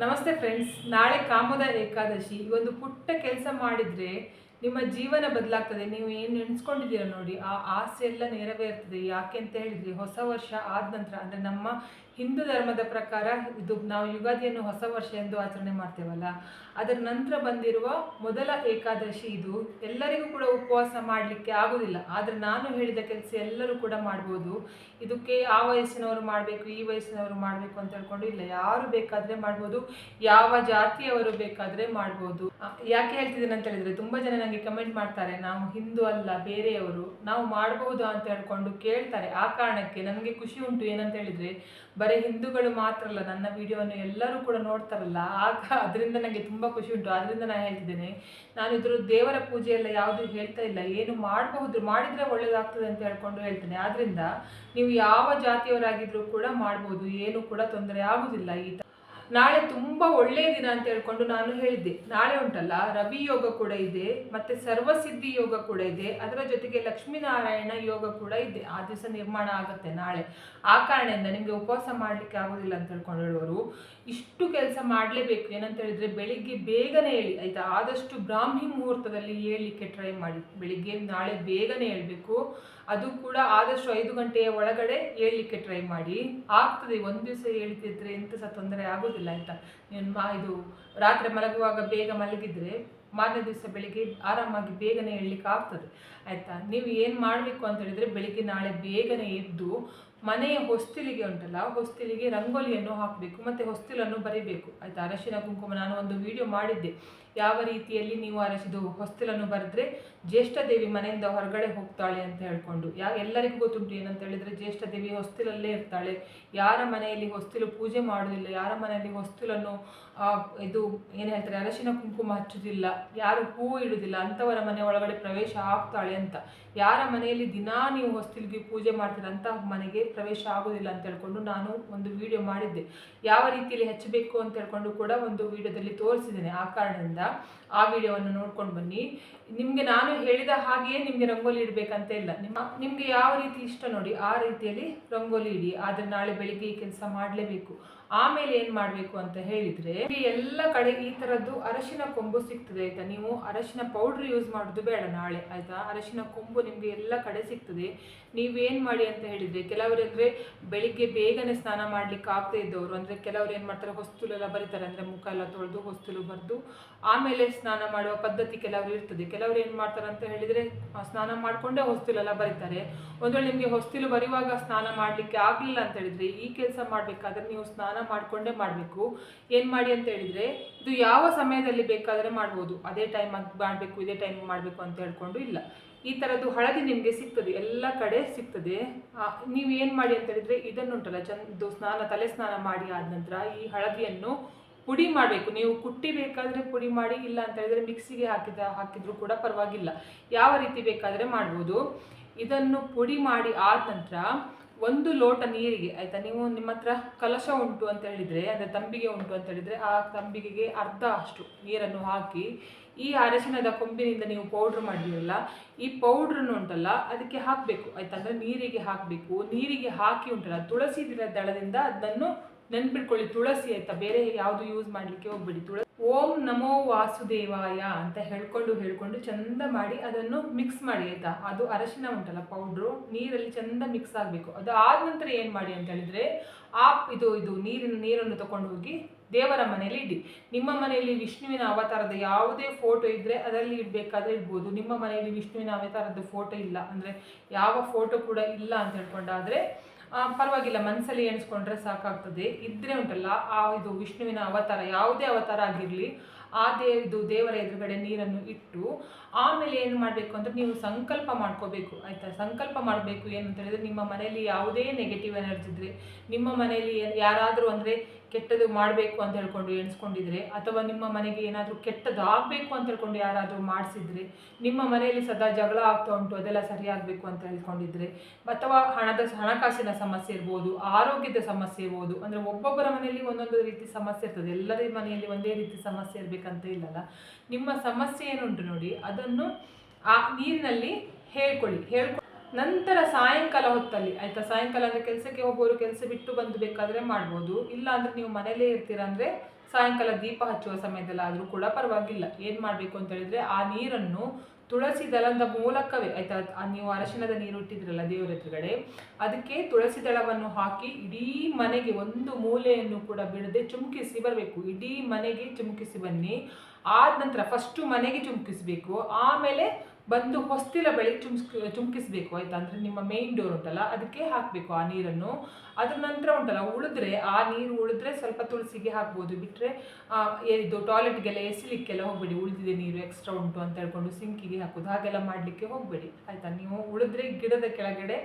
ನಮಸ್ತೆ ಫ್ರೆಂಡ್ಸ್ ನಾಳೆ ಕಾಮದ ಏಕಾದಶಿ. ಈ ಒಂದು ಪುಟ್ಟ ಕೆಲಸ ಮಾಡಿದ್ರೆ ನಿಮ್ಮ ಜೀವನ ಬದಲಾಗ್ತದೆ. ನೀವು ಏನು ನೆನೆಸ್ಕೊಂಡಿದ್ದೀರ ನೋಡಿ, ಆ ಆಸೆ ಎಲ್ಲ ನೆರವೇರ್ತದೆ. ಯಾಕೆ ಅಂತ ಹೇಳಿದ್ರೆ, ಹೊಸ ವರ್ಷ ಆದ ನಂತರ, ಅಂದರೆ ನಮ್ಮ ಹಿಂದೂ ಧರ್ಮದ ಪ್ರಕಾರ ಇದು ನಾವು ಯುಗಾದಿಯನ್ನು ಹೊಸ ವರ್ಷ ಎಂದು ಆಚರಣೆ ಮಾಡ್ತೇವಲ್ಲ. ಅದರ ನಂತರ ಬಂದಿರುವ ಮೊದಲ ಏಕಾದಶಿ ಇದು. ಎಲ್ಲರಿಗೂ ಕೂಡ ಉಪವಾಸ ಮಾಡಲಿಕ್ಕೆ ಆಗೋದಿಲ್ಲ. ಆದರೆ ನಾನು ಹೇಳಿದ ಕೆಲಸ ಎಲ್ಲರೂ ಕೂಡ ಮಾಡ್ಬೋದು. ಇದಕ್ಕೆ ಆ ವಯಸ್ಸಿನವರು ಮಾಡಬೇಕು, ಈ ವಯಸ್ಸಿನವರು ಮಾಡಬೇಕು ಅಂತ ಹೇಳ್ಕೊಂಡು ಇಲ್ಲ. ಯಾರು ಬೇಕಾದರೆ ಮಾಡ್ಬೋದು. ಯಾವ ಜಾತಿಯವರು ಬೇಕಾದರೆ ಮಾಡ್ಬೋದು. ಯಾಕೆ ಹೇಳ್ತಿದ್ದೀನಿ ಅಂತ ಹೇಳಿದ್ರೆ ತುಂಬ ಜನ ನನಗೆ ಕಮೆಂಟ್ ಮಾಡ್ತಾರೆ, ನಾವು ಹಿಂದೂ ಅಲ್ಲ, ಬೇರೆಯವರು. ನಾವು ಮಾಡಬಹುದು ಅಂತ ಹೇಳ್ಕೊಂಡು ಕೇಳ್ತಾರೆ. ಆ ಕಾರಣಕ್ಕೆ ನನಗೆ ಖುಷಿ ಉಂಟು ಏನಂತ ಹೇಳಿದ್ರೆ ಬರೀ ಹಿಂದೂಗಳು ಮಾತ್ರ ಅಲ್ಲ, ನನ್ನ ವಿಡಿಯೋವನ್ನು ಎಲ್ಲರೂ ಕೂಡ ನೋಡ್ತಾರಲ್ಲ, ಆಗ ಅದರಿಂದ ನನಗೆ ತುಂಬ ಖುಷಿ ಉಂಟು. ಅದರಿಂದ ನಾನು ಹೇಳ್ತಿದ್ದೇನೆ, ನಾನು ಇದ್ರ ದೇವರ ಪೂಜೆ ಎಲ್ಲ ಯಾವುದು ಹೇಳ್ತಾ ಇಲ್ಲ, ಏನು ಮಾಡಬಹುದು, ಮಾಡಿದರೆ ಒಳ್ಳೆಯದಾಗ್ತದೆ ಅಂತ ಹೇಳ್ಕೊಂಡು ಹೇಳ್ತೇನೆ. ಆದ್ರಿಂದ ನೀವು ಯಾವ ಜಾತಿಯವರಾಗಿದ್ರೂ ಕೂಡ ಮಾಡ್ಬೋದು ಏನು ಕೂಡ ತೊಂದರೆ ಆಗುವುದಿಲ್ಲ ಈ ನಾಳೆ ತುಂಬ ಒಳ್ಳೆಯ ದಿನ ಅಂತ ಹೇಳ್ಕೊಂಡು ನಾನು ಹೇಳಿದ್ದೆ. ನಾಳೆ ಉಂಟಲ್ಲ, ರವಿ ಯೋಗ ಕೂಡ ಇದೆ, ಮತ್ತೆ ಸರ್ವಸಿದ್ಧಿ ಯೋಗ ಕೂಡ ಇದೆ, ಅದರ ಜೊತೆಗೆ ಲಕ್ಷ್ಮೀನಾರಾಯಣ ಯೋಗ ಕೂಡ ಇದೆ. ಆ ದಿವಸ ನಿರ್ಮಾಣ ಆಗುತ್ತೆ ನಾಳೆ. ಆ ಕಾರಣದಿಂದ ನಿಮಗೆ ಉಪವಾಸ ಮಾಡಲಿಕ್ಕೆ ಆಗೋದಿಲ್ಲ ಅಂತ ಹೇಳ್ಕೊಂಡು ಹೇಳುವರು ಇಷ್ಟು ಕೆಲಸ ಮಾಡಲೇಬೇಕು. ಏನಂತ ಹೇಳಿದ್ರೆ ಬೆಳಿಗ್ಗೆ ಬೇಗನೆ ಹೇಳಿ ಆಯಿತಾ? ಆದಷ್ಟು ಬ್ರಾಹ್ಮಿ ಮುಹೂರ್ತದಲ್ಲಿ ಹೇಳಲಿಕ್ಕೆ ಟ್ರೈ ಮಾಡಿ. ಬೆಳಿಗ್ಗೆ ನಾಳೆ ಬೇಗನೆ ಹೇಳ್ಬೇಕು ಅದು ಕೂಡ ಆದಷ್ಟು ಐದು ಗಂಟೆಯ ಒಳಗಡೆ ಹೇಳಲಿಕ್ಕೆ ಟ್ರೈ ಮಾಡಿ. ಆಗ್ತದೆ, ಒಂದು ದಿವಸ ಹೇಳ್ತಿದ್ರೆ ಎಂತ ಸಹ ತೊಂದರೆ ಆಗೋದಿಲ್ಲ. ಆಯ್ತಾ ನೀನು ಮಾ ಇದು ರಾತ್ರಿ ಮಲಗುವಾಗ ಬೇಗ ಮಲಗಿದ್ರೆ ಮಾರನೇ ದಿವಸ ಬೆಳಿಗ್ಗೆ ಆರಾಮಾಗಿ ಬೇಗನೆ ಹೇಳಲಿಕ್ಕೆ ಆಗ್ತದೆ. ಆಯಿತಾ? ನೀವು ಏನು ಮಾಡಬೇಕು ಅಂತ ಹೇಳಿದರೆ ಬೆಳಿಗ್ಗೆ ನಾಳೆ ಬೇಗನೆ ಎದ್ದು ಮನೆಯ ಹೊಸ್ತಿಲಿಗೆ ಉಂಟಲ್ಲ, ಹೊಸ್ತಿಲಿಗೆ ರಂಗೋಲಿಯನ್ನು ಹಾಕಬೇಕು, ಮತ್ತು ಹೊಸ್ತಿಲನ್ನು ಬರಿಬೇಕು. ಆಯಿತಾ? ಅರಶಿನ ಕುಂಕುಮ ನಾನು ಒಂದು ವಿಡಿಯೋ ಮಾಡಿದ್ದೆ. ಯಾವ ರೀತಿಯಲ್ಲಿ ನೀವು ಅರಸಿದು ಹೊಸ್ತಿಲನ್ನು ಬರೆದ್ರೆ ಜ್ಯೇಷ್ಠ ದೇವಿ ಮನೆಯಿಂದ ಹೊರಗಡೆ ಹೋಗ್ತಾಳೆ ಅಂತ ಹೇಳ್ಕೊಂಡು. ಯಾ, ಎಲ್ಲರಿಗೂ ಗೊತ್ತುಂಟು ಏನಂತ ಹೇಳಿದರೆ ಜ್ಯೇಷ್ಠ ದೇವಿ ಹೊಸ್ತಿಲಲ್ಲೇ ಇರ್ತಾಳೆ. ಯಾರ ಮನೆಯಲ್ಲಿ ಹೊಸ್ತಿಲು ಪೂಜೆ ಮಾಡೋದಿಲ್ಲ, ಯಾರ ಮನೆಯಲ್ಲಿ ಹೊಸ್ತಿಲನ್ನು ಇದು, ಏನು ಹೇಳ್ತಾರೆ, ಅರಶಿನ ಕುಂಕುಮ ಹಚ್ಚುದಿಲ್ಲ. ಯಾರು ಹೂ ಇಡುದಿಲ್ಲ, ಅಂಥವರ ಮನೆ ಒಳಗಡೆ ಪ್ರವೇಶ ಆಗ್ತಾಳೆ ಅಂತ. ಯಾರ ಮನೆಯಲ್ಲಿ ದಿನಾ ನೀವು ಹೊಸ್ತಿಲಿಗೆ ಪೂಜೆ ಮಾಡ್ತೀರ ಅಂತ ಮನೆಗೆ ಪ್ರವೇಶ ಆಗೋದಿಲ್ಲ ಅಂತ ಹೇಳ್ಕೊಂಡು ನಾನು ಒಂದು ವಿಡಿಯೋ ಮಾಡಿದ್ದೆ. ಯಾವ ರೀತಿಯಲ್ಲಿ ಹಚ್ಚಬೇಕು ಅಂತ ಹೇಳ್ಕೊಂಡು ಕೂಡ ಒಂದು ವಿಡಿಯೋದಲ್ಲಿ ತೋರಿಸಿದ್ದೇನೆ. ಆ ಕಾರಣದಿಂದ ಆ ವಿಡಿಯೋವನ್ನು ನೋಡ್ಕೊಂಡು ಬನ್ನಿ. ನಿಮಗೆ ನಾನು ಹೇಳಿದ ಹಾಗೆಯೇ ನಿಮಗೆ ರಂಗೋಲಿ ಇಡಬೇಕಂತ ಇಲ್ಲ. ನಿಮ್ಮ, ನಿಮಗೆ ಯಾವ ರೀತಿ ಇಷ್ಟ ನೋಡಿ ಆ ರೀತಿಯಲ್ಲಿ ರಂಗೋಲಿ ಇಡಿ. ಆದರೆ ನಾಳೆ ಬೆಳಿಗ್ಗೆ ಈ ಕೆಲಸ ಮಾಡಲೇಬೇಕು. ಆಮೇಲೆ ಏನು ಮಾಡಬೇಕು ಅಂತ ಹೇಳಿದರೆ ಎಲ್ಲ ಕಡೆ ಈ ಥರದ್ದು ಅರಶಿನ ಕೊಂಬು ಸಿಗ್ತದೆ ಆಯಿತಾ? ನೀವು ಅರಶಿನ ಪೌಡ್ರ್ ಯೂಸ್ ಮಾಡೋದು ಬೇಡ ನಾಳೆ, ಆಯಿತಾ? ಅರಶಿನ ಕೊಂಬು ನಿಮಗೆ ಎಲ್ಲ ಕಡೆ ಸಿಗ್ತದೆ. ನೀವೇನು ಮಾಡಿ ಅಂತ ಹೇಳಿದರೆ, ಕೆಲವರು ಅಂದರೆ ಬೆಳಿಗ್ಗೆ ಬೇಗನೆ ಸ್ನಾನ ಮಾಡಲಿಕ್ಕೆ ಆಗದೆ ಇದ್ದವರು, ಅಂದರೆ ಕೆಲವರು ಏನು ಮಾಡ್ತಾರೆ, ಹೊಸ್ತುಲೆಲ್ಲ ಬರೀತಾರೆ, ಅಂದರೆ ಮುಖ ಎಲ್ಲ ತೊಳೆದು ಹೊಸ್ತುಲು ಬರೆದು, ಆಮೇಲೆ ಸ್ನಾನ ಮಾಡುವ ಪದ್ಧತಿ ಕೆಲವರು ಇರ್ತದೆ. ಕೆಲವರು ಏನು ಮಾಡ್ತಾರೆ ಅಂತ ಹೇಳಿದರೆ ಸ್ನಾನ ಮಾಡಿಕೊಂಡೇ ಹೊಸ್ತಿಲೆಲ್ಲ ಬರೀತಾರೆ. ಒಂದು ವೇಳೆ ನಿಮಗೆ ಹೊಸ್ತಿಲು ಬರುವಾಗ ಸ್ನಾನ ಮಾಡಲಿಕ್ಕೆ ಆಗಲಿಲ್ಲ ಅಂತ ಹೇಳಿದರೆ, ಈ ಕೆಲಸ ಮಾಡಬೇಕಾದ್ರೆ ನೀವು ಸ್ನಾನ ಮಾಡಿಕೊಂಡೇ ಮಾಡಬೇಕು. ಏನು ಮಾಡಿ ಅಂತ ಹೇಳಿದರೆ, ಇದು ಯಾವ ಸಮಯದಲ್ಲಿ ಬೇಕಾದರೆ ಮಾಡ್ಬೋದು. ಅದೇ ಟೈಮ್ ಮಾಡಬೇಕು, ಇದೇ ಟೈಮ್ ಮಾಡಬೇಕು ಅಂತ ಹೇಳ್ಕೊಂಡು ಇಲ್ಲ. ಈ ಥರದ್ದು ಹಳದಿ ನಿಮಗೆ ಸಿಗ್ತದೆ. ಎಲ್ಲ ಕಡೆ ಸಿಗ್ತದೆ. ನೀವು ಏನು ಮಾಡಿ ಅಂತ ಹೇಳಿದರೆ, ಇದನ್ನುಂಟಲ್ಲ, ಚಂದ ಸ್ನಾನ, ತಲೆ ಸ್ನಾನ ಮಾಡಿ ಆದ ನಂತರ ಈ ಹಳದಿಯನ್ನು ಪುಡಿ ಮಾಡಬೇಕು. ನೀವು ಕುಟ್ಟಿ ಬೇಕಾದರೆ ಪುಡಿ ಮಾಡಿ, ಇಲ್ಲ ಅಂತ ಹೇಳಿದರೆ ಮಿಕ್ಸಿಗೆ ಹಾಕಿದ, ಹಾಕಿದರೂ ಕೂಡ ಪರವಾಗಿಲ್ಲ. ಯಾವ ರೀತಿ ಬೇಕಾದರೆ ಮಾಡ್ಬೋದು. ಇದನ್ನು ಪುಡಿ ಮಾಡಿ ಆದ ನಂತರ ಒಂದು ಲೋಟ ನೀರಿಗೆ, ಆಯಿತಾ, ನೀವು ನಿಮ್ಮ ಹತ್ರ ಕಲಶ ಉಂಟು ಅಂತ ಹೇಳಿದರೆ, ಅಂದರೆ ತಂಬಿಗೆ ಉಂಟು ಅಂತ ಹೇಳಿದರೆ, ಆ ತಂಬಿಗೆಗೆ ಅರ್ಧ ಅಷ್ಟು ನೀರನ್ನು ಹಾಕಿ, ಈ ಅರಶಿನದ ಕೊಂಬಿನಿಂದ ನೀವು ಪೌಡ್ರ್ ಮಾಡಿದಿರಲ್ಲ ಈ ಪೌಡ್ರನ್ನು ಉಂಟಲ್ಲ, ಅದಕ್ಕೆ ಹಾಕಬೇಕು. ಆಯ್ತಾ, ಅಂದರೆ ನೀರಿಗೆ ಹಾಕಬೇಕು. ನೀರಿಗೆ ಹಾಕಿ ಉಂಟಲ್ಲ, ತುಳಸಿ ದಿನ ದಳದಿಂದ ಅದನ್ನು ನೆನ್ಪಿಟ್ಕೊಳ್ಳಿ, ತುಳಸಿ ಆಯ್ತಾ? ಬೇರೆ ಯಾವುದು ಯೂಸ್ ಮಾಡಲಿಕ್ಕೆ ಹೋಗ್ಬೇಡಿ. ತುಳಸಿ ಓಂ ನಮೋ ವಾಸುದೇವಾಯ ಅಂತ ಹೇಳ್ಕೊಂಡು ಹೇಳ್ಕೊಂಡು ಚಂದ ಮಾಡಿ ಅದನ್ನು ಮಿಕ್ಸ್ ಮಾಡಿ ಆಯ್ತಾ? ಅದು ಅರಶಿನ ಉಂಟಲ್ಲ ಪೌಡ್ರು ನೀರಲ್ಲಿ ಚಂದ ಮಿಕ್ಸ್ ಆಗಬೇಕು. ಅದು ಆದ ನಂತರ ಏನು ಮಾಡಿ ಅಂತ ಹೇಳಿದ್ರೆ, ಆ ಇದು ಇದು ನೀರಿನ, ನೀರನ್ನು ತಗೊಂಡು ಹೋಗಿ ದೇವರ ಮನೆಯಲ್ಲಿ ಇಡಿ. ನಿಮ್ಮ ಮನೆಯಲ್ಲಿ ವಿಷ್ಣುವಿನ ಅವತಾರದ ಯಾವುದೇ ಫೋಟೋ ಇದ್ದರೆ ಅದರಲ್ಲಿ ಇಡಬೇಕಾದ್ರೆ ಇಡ್ಬೋದು. ನಿಮ್ಮ ಮನೆಯಲ್ಲಿ ವಿಷ್ಣುವಿನ ಅವತಾರದ ಫೋಟೋ ಇಲ್ಲ. ಅಂದರೆ ಯಾವ ಫೋಟೋ ಕೂಡ ಇಲ್ಲ ಅಂತ ಹೇಳ್ಕೊಂಡಾದರೆ ಪರವಾಗಿಲ್ಲ ಮನಸ್ಸಲ್ಲಿ ಎಣಿಸ್ಕೊಂಡ್ರೆ ಸಾಕಾಗ್ತದೆ. ಇದ್ರೆ ಉಂಟಲ್ಲ, ಆ ಇದು ವಿಷ್ಣುವಿನ ಅವತಾರ, ಯಾವುದೇ ಅವತಾರ ಆಗಿರಲಿ, ಆ ದೇ, ಇದು ದೇವರ ಎದುರುಗಡೆ ನೀರನ್ನು ಇಟ್ಟು, ಆಮೇಲೆ ಏನು ಮಾಡಬೇಕು ಅಂದರೆ ನೀವು ಸಂಕಲ್ಪ ಮಾಡ್ಕೋಬೇಕು, ಆಯಿತಾ? ಸಂಕಲ್ಪ ಮಾಡಬೇಕು ಏನು ಹೇಳಿದ್ರೆ ನಿಮ್ಮ ಮನೆಯಲ್ಲಿ ಯಾವುದೇ ನೆಗೆಟಿವ್ ಎನರ್ಜಿ ಇದ್ದರೆ ನಿಮ್ಮ ಮನೆಯಲ್ಲಿ ಯಾರಾದರೂ ಅಂದರೆ ಕೆಟ್ಟದ್ದು ಮಾಡಬೇಕು ಅಂತ ಹೇಳ್ಕೊಂಡು ಎಣಿಸ್ಕೊಂಡಿದ್ರೆ, ಅಥವಾ ನಿಮ್ಮ ಮನೆಗೆ ಏನಾದರೂ ಕೆಟ್ಟದ್ದು ಆಗಬೇಕು ಅಂತ ಹೇಳ್ಕೊಂಡು ಯಾರಾದರೂ ಮಾಡಿಸಿದ್ರೆ, ನಿಮ್ಮ ಮನೆಯಲ್ಲಿ ಸದಾ ಜಗಳ ಆಗ್ತಾ ಉಂಟು, ಅದೆಲ್ಲ ಸರಿಯಾಗಬೇಕು ಅಂತ ಹೇಳ್ಕೊಂಡಿದ್ರೆ, ಅಥವಾ ಹಣದ ಹಣಕಾಸಿನ ಸಮಸ್ಯೆ ಇರ್ಬೋದು, ಆರೋಗ್ಯದ ಸಮಸ್ಯೆ ಇರ್ಬೋದು, ಅಂದರೆ ಒಬ್ಬೊಬ್ಬರ ಮನೆಯಲ್ಲಿ ಒಂದೊಂದು ರೀತಿ ಸಮಸ್ಯೆ ಇರ್ತದೆ. ಎಲ್ಲರ ಮನೆಯಲ್ಲಿ ಒಂದೇ ರೀತಿ ಸಮಸ್ಯೆ ಇರಬೇಕಂತ ಇಲ್ಲಲ್ಲ. ನಿಮ್ಮ ಸಮಸ್ಯೆ ಏನುಂಟು ನೋಡಿ, ಅದನ್ನು ಆ ನೀರಿನಲ್ಲಿ ಹೇಳ್ಕೊಳ್ಳಿ. ಹೇಳ್ಕೊ ನಂತರ ಸಾಯಂಕಾಲ ಹೊತ್ತಲ್ಲಿ, ಆಯ್ತಾ? ಸಾಯಂಕಾಲ ಅಂದರೆ ಕೆಲಸಕ್ಕೆ ಒಬ್ಬರು ಕೆಲಸ ಬಿಟ್ಟು ಬಂದು ಬೇಕಾದರೆ ಮಾಡ್ಬೋದು. ಇಲ್ಲ ಅಂದರೆ ನೀವು ಮನೆಯಲ್ಲೇ ಇರ್ತೀರ ಅಂದರೆ ಸಾಯಂಕಾಲ ದೀಪ ಹಚ್ಚುವ ಸಮಯದಲ್ಲಿ ಸಮಯದಲ್ಲಾದರೂ ಕೂಡ ಪರವಾಗಿಲ್ಲ. ಏನು ಮಾಡಬೇಕು ಅಂತ ಹೇಳಿದ್ರೆ ಆ ನೀರನ್ನು ತುಳಸಿ ದಳದ ಮೂಲಕವೇ, ಆಯ್ತಾ? ನೀವು ಅರಶಿನದ ನೀರು ಇಟ್ಟಿದ್ರಲ್ಲ ದೇವರ ಎದುರುಗಡೆ, ಅದಕ್ಕೆ ತುಳಸಿ ದಳವನ್ನು ಹಾಕಿ ಇಡೀ ಮನೆಗೆ ಒಂದು ಮೂಲೆಯನ್ನು ಕೂಡ ಬಿಡದೆ ಚುಮುಕಿಸಿ ಬರಬೇಕು. ಇಡೀ ಮನೆಗೆ ಚುಮುಕಿಸಿ ಬನ್ನಿ. ಆದ ನಂತರ ಫಸ್ಟು ಮನೆಗೆ ಚುಮುಕಿಸಬೇಕು. ಆಮೇಲೆ ಬಂದು ಹೊಸ್ತಿಲ ಬಳಿ ಚುಮ್ಸ್ ಚುಮ್ಕಿಸ್ಬೇಕು, ಆಯ್ತಾ? ಅಂದರೆ ನಿಮ್ಮ ಮೇನ್ ಡೋರ್ ಉಂಟಲ್ಲ, ಅದಕ್ಕೆ ಹಾಕಬೇಕು ಆ ನೀರನ್ನು. ಅದ್ರ ನಂತರ ಉಂಟಲ್ಲ, ಉಳಿದ್ರೆ, ಆ ನೀರು ಉಳಿದ್ರೆ ಸ್ವಲ್ಪ ತುಳಸಿಗೆ ಹಾಕ್ಬೋದು. ಬಿಟ್ಟರೆ ಇದು ಟಾಯ್ಲೆಟ್ಗೆಲ್ಲ ಎಸಿಲಿಕ್ಕೆಲ್ಲ ಹೋಗಬೇಡಿ. ಉಳಿದಿದೆ ನೀರು ಎಕ್ಸ್ಟ್ರಾ ಉಂಟು ಅಂತ ಹೇಳ್ಕೊಂಡು ಸಿಂಕಿಗೆ ಹಾಕೋದು. ಹಾಗೆಲ್ಲ ಮಾಡಲಿಕ್ಕೆ ಹೋಗಬೇಡಿ. ಆಯಿತಾ? ನೀವು ಉಳಿದ್ರೆ ಗಿಡದ ಕೆಳಗಡೆ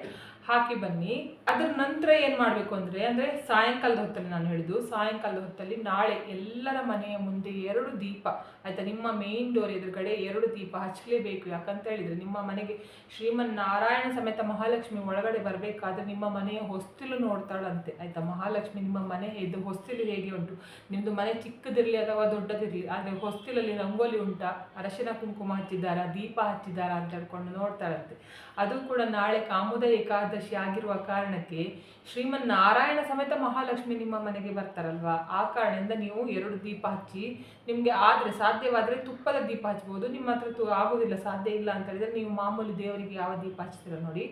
ಹಾಕಿ ಬನ್ನಿ. ಅದ್ರ ನಂತರ ಏನು ಮಾಡಬೇಕು ಅಂದರೆ ಅಂದರೆ ಸಾಯಂಕಾಲದ ಹೊತ್ತಲ್ಲಿ ನಾನು ಹೇಳಿದ್ದು, ಸಾಯಂಕಾಲದ ಹೊತ್ತಲ್ಲಿ ನಾಳೆ ಎಲ್ಲರ ಮನೆಯ ಮುಂದೆ ಎರಡು ದೀಪ, ಆಯಿತಾ ನಿಮ್ಮ ಮೇನ್ ಡೋರ್ ಎದುರುಗಡೆ ಎರಡು ದೀಪ ಹಚ್ಚಲೇಬೇಕು. ಯಾಕಂತ ಹೇಳಿದರೆ ನಿಮ್ಮ ಮನೆಗೆ ಶ್ರೀಮನ್ ನಾರಾಯಣ ಸಮೇತ ಮಹಾಲಕ್ಷ್ಮಿ ಒಳಗಡೆ ಬರಬೇಕಾದ್ರೆ ನಿಮ್ಮ ಮನೆಯ ಹೊಸ್ತಿಲು ನೋಡ್ತಾಳಂತೆ, ಆಯಿತಾ? ಮಹಾಲಕ್ಷ್ಮಿ ನಿಮ್ಮ ಮನೆ ಇದು ಹೊಸ್ತಿಲು ಹೇಗೆ ಉಂಟು? ನಿಮ್ಮದು ಮನೆ ಚಿಕ್ಕದಿರಲಿ ಅಥವಾ ದೊಡ್ಡದಿರಲಿ, ಆದರೆ ಹೊಸ್ತಿಲಲ್ಲಿ ರಂಗೋಲಿ ಉಂಟಾ? ಅರಶಿನ ಕುಂಕುಮ ಹಚ್ಚಿದ್ದಾರಾ? ದೀಪ ಹಚ್ಚಿದ್ದಾರಾ ಅಂತ ಹೇಳ್ಕೊಂಡು ನೋಡ್ತಾಳಂತೆ. ಅದು ಕೂಡ ನಾಳೆ ಕಾಮುದ ಏಕಾದಶಿ ಆಗಿರುವ ಕಾರಣಕ್ಕೆ ಶ್ರೀಮನ್ ನಾರಾಯಣ ಸಮೇತ ಮಹಾಲಕ್ಷ್ಮಿ ನಿಮ್ಮ ಮನೆಗೆ ಬರ್ತಾರಲ್ವಾ? ಆ ಕಾರಣದಿಂದ ನೀವು ಎರಡು ದೀಪ ಹಚ್ಚಿ ನಿಮಗೆ ಆದರೆ ಸಾಧ್ಯವಾದರೆ ತುಪ್ಪದ ದೀಪ ಹಚ್ಬೋದು. ನಿಮ್ಮ ಹತ್ರ ತು ಆಗೋದಿಲ್ಲ, ಸಾಧ್ಯ ಇಲ್ಲ ಅಂತ ಹೇಳಿದ್ರೆ ನೀವು ಮಾಮೂಲಿ ದೇವರಿಗೆ ಯಾವ ದೀಪ ಹಚ್ತೀರ ನೋಡಿ,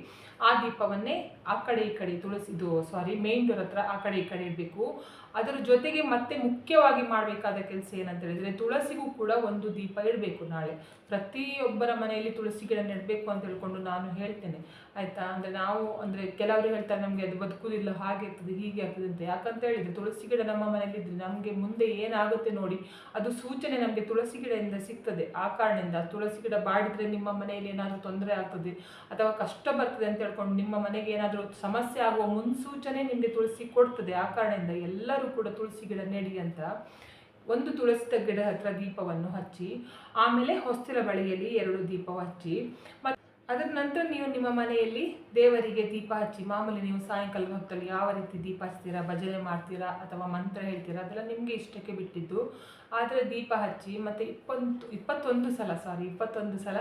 ಆ ದೀಪವನ್ನೇ ಆ ಕಡೆ ಈ ಕಡೆ ತುಳಸಿದು ಸಾರಿ ಮೇನ್ ಡೋರ್ ಹತ್ರ ಆ ಕಡೆ ಈ ಕಡೆ ಇಡಬೇಕು. ಅದರ ಜೊತೆಗೆ ಮತ್ತೆ ಮುಖ್ಯವಾಗಿ ಮಾಡಬೇಕಾದ ಕೆಲಸ ಏನಂತ ಹೇಳಿದ್ರೆ ತುಳಸಿಗೂ ಕೂಡ ಒಂದು ದೀಪ ಇಡಬೇಕು ನಾಳೆ. ಪ್ರತಿಯೊಬ್ಬರ ಮನೆಯಲ್ಲಿ ತುಳಸಿ ಗಿಡ ನೆಡಬೇಕು ಅಂತ ಹೇಳ್ಕೊಂಡು ನಾನು ಹೇಳ್ತೇನೆ. ಆಯಿತಾ? ಅಂದರೆ ನಾವು, ಅಂದರೆ ಕೆಲವರು ಹೇಳ್ತಾರೆ ನಮಗೆ ಅದು ಬದುಕುದಿಲ್ಲ, ಹಾಗೆ ಆಗ್ತದೆ, ಹೀಗೆ ಆಗ್ತದೆ ಅಂತ. ಯಾಕಂತ ಹೇಳಿದರೆ ತುಳಸಿ ಗಿಡ ನಮ್ಮ ಮನೆಯಲ್ಲಿ ಇದ್ರೆ ನಮಗೆ ಮುಂದೆ ಏನಾಗುತ್ತೆ ನೋಡಿ, ಅದು ಸೂಚನೆ ನಮಗೆ ತುಳಸಿ ಗಿಡದಿಂದ ಸಿಗ್ತದೆ. ಆ ಕಾರಣದಿಂದ ತುಳಸಿ ಗಿಡ ಬಾಡಿದ್ರೆ ನಿಮ್ಮ ಮನೆಯಲ್ಲಿ ಏನಾದರೂ ತೊಂದರೆ ಆಗ್ತದೆ, ಅಥವಾ ಕಷ್ಟ ಬರ್ತದೆ ಅಂತ ಹೇಳ್ಕೊಂಡು ನಿಮ್ಮ ಮನೆಗೆ ಏನಾದರೂ ಸಮಸ್ಯೆ ಆಗುವ ಮುನ್ಸೂಚನೆ ನಿಮಗೆ ತುಳಸಿ ಕೊಡ್ತದೆ. ಆ ಕಾರಣದಿಂದ ಎಲ್ಲರೂ ಕೂಡ ತುಳಸಿ ಗಿಡ ನೆಡಿ ಅಂತ ಒಂದು ತುಳಸಿ ಗಿಡ ಹತ್ರ ದೀಪವನ್ನು ಹಚ್ಚಿ, ಆಮೇಲೆ ಹೊಸ್ತಿಲ ಬಳಿಯಲ್ಲಿ ಎರಡು ದೀಪ ಹಚ್ಚಿ ಮತ್ತು ಅದರ ನಂತರ ನೀವು ನಿಮ್ಮ ಮನೆಯಲ್ಲಿ ದೇವರಿಗೆ ದೀಪ ಹಚ್ಚಿ, ಮಾಮೂಲಿ ನೀವು ಸಾಯಂಕಾಲ ಹೊತ್ತಲ್ಲಿ ಯಾವ ರೀತಿ ದೀಪ ಹಚ್ತೀರಾ, ಭಜನೆ ಮಾಡ್ತೀರಾ ಅಥವಾ ಮಂತ್ರ ಹೇಳ್ತೀರಾ, ಅದೆಲ್ಲ ನಿಮಗೆ ಇಷ್ಟಕ್ಕೆ ಬಿಟ್ಟಿದ್ದು. ಆದರೆ ದೀಪ ಹಚ್ಚಿ, ಮತ್ತು ಇಪ್ಪತ್ತು, ಇಪ್ಪತ್ತೊಂದು ಸಲ ಸಾರಿ ಇಪ್ಪತ್ತೊಂದು ಸಲ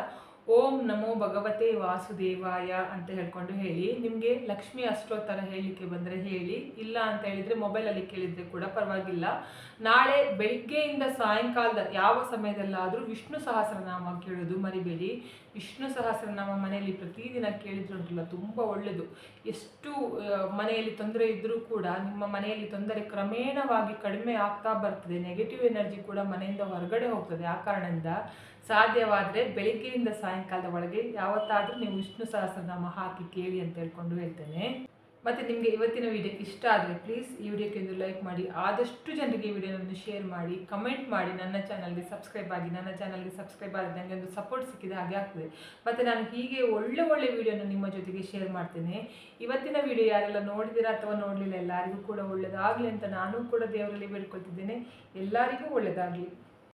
ಓಂ ನಮೋ ಭಗವತೆ ವಾಸುದೇವಾಯ ಅಂತ ಹೇಳ್ಕೊಂಡು ಹೇಳಿ, ನಿಮಗೆ ಲಕ್ಷ್ಮಿ ಅಷ್ಟೋತ್ತರ ಹೇಳಲಿಕ್ಕೆ ಬಂದರೆ ಹೇಳಿ, ಇಲ್ಲ ಅಂತ ಹೇಳಿದರೆ ಮೊಬೈಲಲ್ಲಿ ಕೇಳಿದರೆ ಕೂಡ ಪರವಾಗಿಲ್ಲ. ನಾಳೆ ಬೆಳಿಗ್ಗೆಯಿಂದ ಸಾಯಂಕಾಲದ ಯಾವ ಸಮಯದಲ್ಲಾದರೂ ವಿಷ್ಣು ಸಹಸ್ರನಾಮ ಕೇಳೋದು ಮರಿಬೇಡಿ. ವಿಷ್ಣು ಸಹಸ್ರನಾಮ ಮನೆಯಲ್ಲಿ ಪ್ರತಿದಿನ ಕೇಳಿದ್ರುಂಟಲ್ಲ ತುಂಬ ಒಳ್ಳೆಯದು ಎಷ್ಟು ಮನೆಯಲ್ಲಿ ತೊಂದರೆ ಇದ್ದರೂ ಕೂಡ ನಿಮ್ಮ ಮನೆಯಲ್ಲಿ ತೊಂದರೆ ಕ್ರಮೇಣವಾಗಿ ಕಡಿಮೆ ಆಗ್ತಾ ಬರ್ತದೆ. ನೆಗೆಟಿವ್ ಎನರ್ಜಿ ಕೂಡ ಮನೆಯಿಂದ ಹೊರಗಡೆ ಹೋಗ್ತದೆ. ಆ ಕಾರಣದಿಂದ ಸಾಧ್ಯವಾದರೆ ಬೆಳಿಗ್ಗೆಯಿಂದ ಸಾಯಂಕಾಲದ ಒಳಗೆ ಯಾವತ್ತಾದರೂ ನೀವು ವಿಷ್ಣು ಸಹಸ್ರನಾಮ ಹಾಕಿ ಕೇಳಿ ಅಂತ ಹೇಳ್ಕೊಂಡು ಹೇಳ್ತೇನೆ. ಮತ್ತು ನಿಮಗೆ ಇವತ್ತಿನ ವಿಡಿಯೋ ಇಷ್ಟ ಆದರೆ ಪ್ಲೀಸ್ ಈ ವಿಡಿಯೋಕ್ಕೆ ಒಂದು ಲೈಕ್ ಮಾಡಿ, ಆದಷ್ಟು ಜನರಿಗೆ ಈ ವಿಡಿಯೋನನ್ನು ಶೇರ್ ಮಾಡಿ ಕಮೆಂಟ್ ಮಾಡಿ. ನನ್ನ ಚಾನಲ್ಗೆ ಸಬ್ಸ್ಕ್ರೈಬ್ ಆಗಿ, ನನ್ನ ಚಾನಲ್ಗೆ ಸಬ್ಸ್ಕ್ರೈಬ್ ಆದರೆ ನನಗೆ ಒಂದು ಸಪೋರ್ಟ್ ಸಿಕ್ಕಿದ ಹಾಗೆ ಆಗ್ತದೆ. ಮತ್ತು ನಾನು ಹೀಗೆ ಒಳ್ಳೆ ಒಳ್ಳೆ ವಿಡಿಯೋನ ನಿಮ್ಮ ಜೊತೆಗೆ ಶೇರ್ ಮಾಡ್ತೇನೆ. ಇವತ್ತಿನ ವಿಡಿಯೋ ಯಾರೆಲ್ಲ ನೋಡಿದಿರಾ ಅಥವಾ ನೋಡಲಿಲ್ಲ ಎಲ್ಲರಿಗೂ ಕೂಡ ಒಳ್ಳೆಯದಾಗಲಿ ಅಂತ ನಾನು ಕೂಡ ದೇವರಲ್ಲಿ ಬೇಡ್ಕೊಳ್ತಿದ್ದೇನೆ. ಎಲ್ಲರಿಗೂ ಒಳ್ಳೆಯದಾಗಲಿ